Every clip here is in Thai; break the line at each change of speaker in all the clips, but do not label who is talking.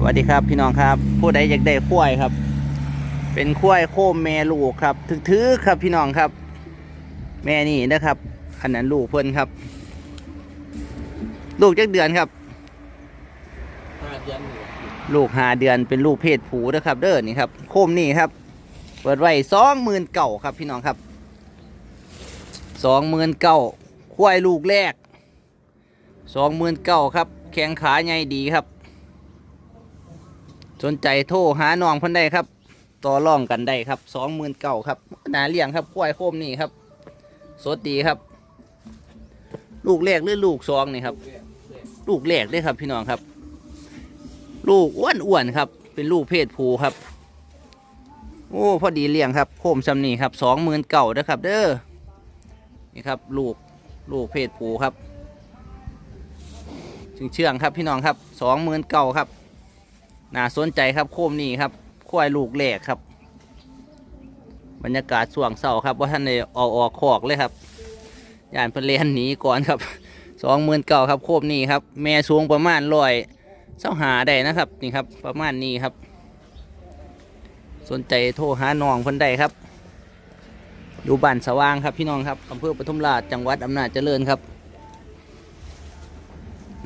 สวัสดีครับพี่น้องครับ ผู้ใดอยากได้ควายครับ เป็นควายโคมแม่ลูกครับถือๆครับพี่น้องครับ แม่นี่นะครับอันนั้นลูกเพิ่นครับ ลูกจักเดือนครับ
ห้าเดือนอยู่
ลูกหาเดือนเป็นลูกเพศผูนะครับ เด้อนี่ครับ โคมนี่ครับ เปิดไว้สองหมื่นเก่าครับพี่น้องครับสองหมื่นเก่าควายลูกแรกสองหมื่นเก่าครับ แข้งขาใหญ่ดีครับ สนใจโทรหาน้องเพันได้ครับ ต่อรองกันได้ครับสองหมื่นเก่าครับหนาเลี้ยงครับควายโคมนี่ครับ สดดีครับ ลูกแรกหรือลูกสองนี่ครับ ลูกแรกเลยครับพี่น้องครับ ลูกอ้วนอ้วนๆครับ เป็นลูกเพศผู้ครับ โอ้พอดีเลี้ยงครับโคมซำนี่ครับสองหมื่นเก่านะครับ เด้อนี่ครับ ลูกลูกเพศผู้ครับถึงเชื่องครับพี่น้องครับสองหมื่นเก่าครับ น่าสนใจครับโคมนี่ครับควายลูกแรกครับ บรรยากาศส่วงเสาครับว่าท่านได้เอาออกคอกเลยครับย่านเพนเลนหนีก่อนครับสองหมื่นเก่าครับโคมนี่ครับ แม่สูงประมาณร้อยเสาหาได้นะครับ นี่ครับ ประมาณนี้ครับ สนใจโทรหาน้องพิ่นได้ครับ อยู่บ้านสว่างครับพี่น้องครับอำเภอปทุมราชจังหวัดอำนาจเจริญครับ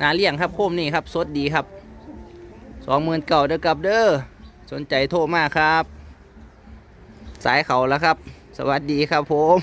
นาเลี้ยงครับโคมนี่ครับสดดีครับ สองหมื่นเก่าเด้อกับเด้อสนใจโทรมาครับ สายเขาแล้วครับ สวัสดีครับผม